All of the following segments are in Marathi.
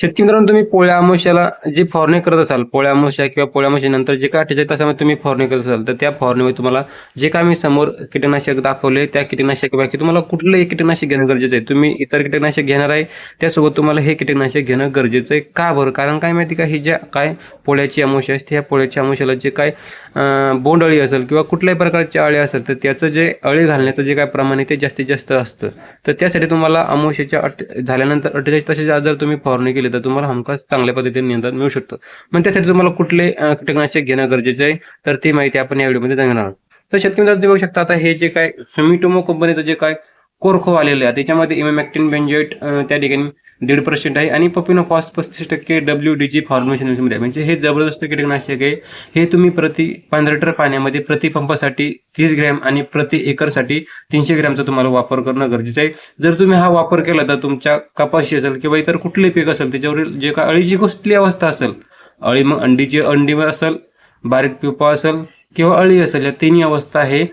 शेतकरी मित्रांनो तुम्ही पोळ्या अमावस्याला जे फवारणी करत असाल पोळ्या अमावस्या किंवा पोळ्या अमावस्यानंतर जे काय अठ्ठेचाळीस तासामध्ये तुम्ही फवारणी करत असाल तर त्या फवारणीमध्ये तुम्हाला जे काय मी समोर कीटकनाशक दाखवले त्या कीटकनाशक बाकी तुम्हाला कुठलंही कीटकनाशक घेणं गरजेचं आहे. तुम्ही इतर कीटकनाशक घेणार आहे त्यासोबत तुम्हाला हे कीटकनाशक घेणं गरजेचं आहे. का बरं? कारण काय माहिती का ही ज्या काय पोळ्याची अमावस्या असते ह्या पोळ्याच्या अमावस्याला जे काय बोंडअळी असेल किंवा कुठल्याही प्रकारची अळी असेल तर त्याचं जे अळी घालण्याचं जे काय प्रमाण आहे ते जास्तीत जास्त असतं. तर त्यासाठी तुम्हाला अमावस्याच्या अट झाल्यानंतर अठ्ठेचाळीस तासाच्या आत जर तुम्ही फवारणी केली तर तुम्हाला हमखास चांगल्या पद्धतीने नियंत्रण मिळू शकतं. मग त्यासाठी तुम्हाला कुठले कीटकनाशक घेणं गरजेचं आहे तर ती माहिती आपण या व्हिडिओमध्ये सांगणार आहोत. तर शेतकरी तुम्ही बघू शकता आता हे जे काय सुमिटोमो कंपनीचं जे काय कोरखो आलेलं आहे. त्याच्यामध्ये इमेमॅक्टिन बेंजेट त्या ठिकाणी दीड पर्सेंट आहे आणि पपिनो फॉस पस्तीस टक्के डब्ल्यू डी जी फॉर्मेशन म्हणजे हे जबरदस्त कीटकनाशक आहे. हे तुम्ही प्रति पंधरा लिटर पाण्यामध्ये प्रति पंपासाठी तीस ग्रॅम आणि प्रति एकरसाठी तीनशे ग्रॅमचा तुम्हाला वापर करणं गरजेचं आहे. जर तुम्ही हा वापर केला तर तुमच्या कपाशी असेल किंवा इतर कुठले पीक असेल त्याच्यावरील जे का अळीची कुठली अवस्था असेल अळी मग अंडीची अंडी असेल बारीक पिपा असेल किंवा अळी असेल या तिन्ही अवस्था हे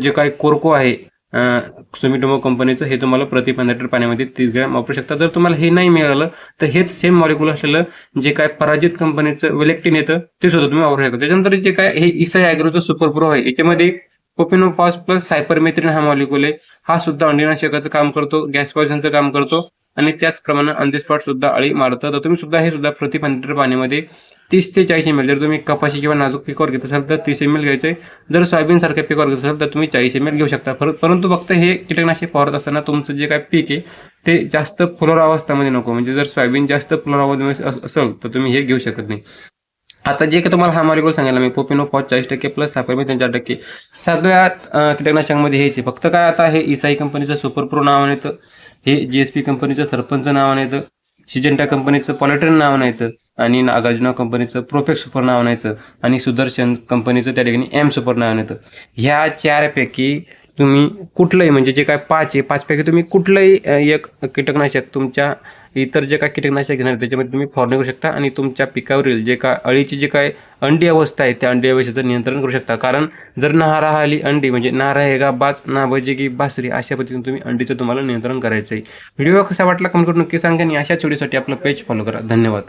जे काय कोरको आहे सुमिटोमो कंपनीचं हे तुम्हाला प्रति पंधरा लिटर पाण्यामध्ये तीस ग्रॅम वापरू शकता. जर तुम्हाला हे नाही मिळालं तर हेच सेम मॉलिक्युल असलेलं जे काय पराजित कंपनीचं वेलेक्टिन येतं ते सुद्धा तुम्ही वापरू शकता. त्याच्यानंतर जे काय हे इसाई अॅग्रोचं सुपर प्रो आहे याच्यामध्ये पोपिनोपॉस प्लस सायपरमेथ्रिन हा मॉलिक्युल आहे. हा सुद्धा अंडीनाशकाचं काम करतो गॅस पॉइझनचं काम करतो. आणि त्याचप्रमाणे ऑन स्पॉट सुद्धा अळी मारतं. तर तुम्ही सुद्धा हे सुद्धा प्रति पंधरा लिटर पाण्यामध्ये तीस ते चाळीस एम एल जर तुम्ही कपाशी किंवा नाजूक पिकावर घेत असाल तर तीस एम एल आहे जर सोयाबीन सारख्या पिकावर घेत असाल तर तुम्ही चाळीस एम एल घेऊ शकता. पर- परंतु फक्त हे कीटकनाशक फवारत असताना तुमचं जे काय पीक आहे ते जास्त फुलोरा अवस्थामध्ये नको. म्हणजे जर सोयाबीन जास्त फुलोरा अवस्थेमध्ये असेल तर तुम्ही हे घेऊ शकत नाही. आता जे काही तुम्हाला हा मॉलिक्युल सांगितलं मी पोपिनो पॉच चाळीस टक्के प्लस सायपरमेथ्रिन चार टक्के. सगळ्यात कीटकनाशकांमध्ये हेच आहे. फक्त काय आता हे इसाई कंपनीचं सुपर प्रो नावाने येतं हे जीएसपी कंपनीचं सरपंच नावाने येतं सिजेंटा कंपनीचं पॉलिटन नाव येतं आणि नागार्जुना कंपनीचं प्रोफेक्स सुपर नाव आणायचं आणि सुदर्शन कंपनीचं त्या ठिकाणी एम सुपर नाव आणायचं. ह्या चारपैकी तुम्ही कुठलंही म्हणजे जे काय पाच आहे पाचपैकी तुम्ही कुठलंही एक कीटकनाशक तुमच्या इतर जे काय कीटकनाशक घेणार त्याच्यामध्ये तुम्ही फवारणी करू शकता आणि तुमच्या पिकावरील जे काय अळीची जे काय अंडी अवस्था आहे त्या अंडी अवस्थेचं नियंत्रण करू शकता. कारण जर नारा आली अंडी म्हणजे नारा हे गा बाज ना बजे की बासरी अशा पद्धतीने तुम्ही अंडीचं तुम्हाला नियंत्रण करायचं आहे व्हिडिओ कसा वाटला कमेंट करून नक्की सांगा आणि अशाच व्हिडिओसाठी आपलं पेज फॉलो करा. धन्यवाद.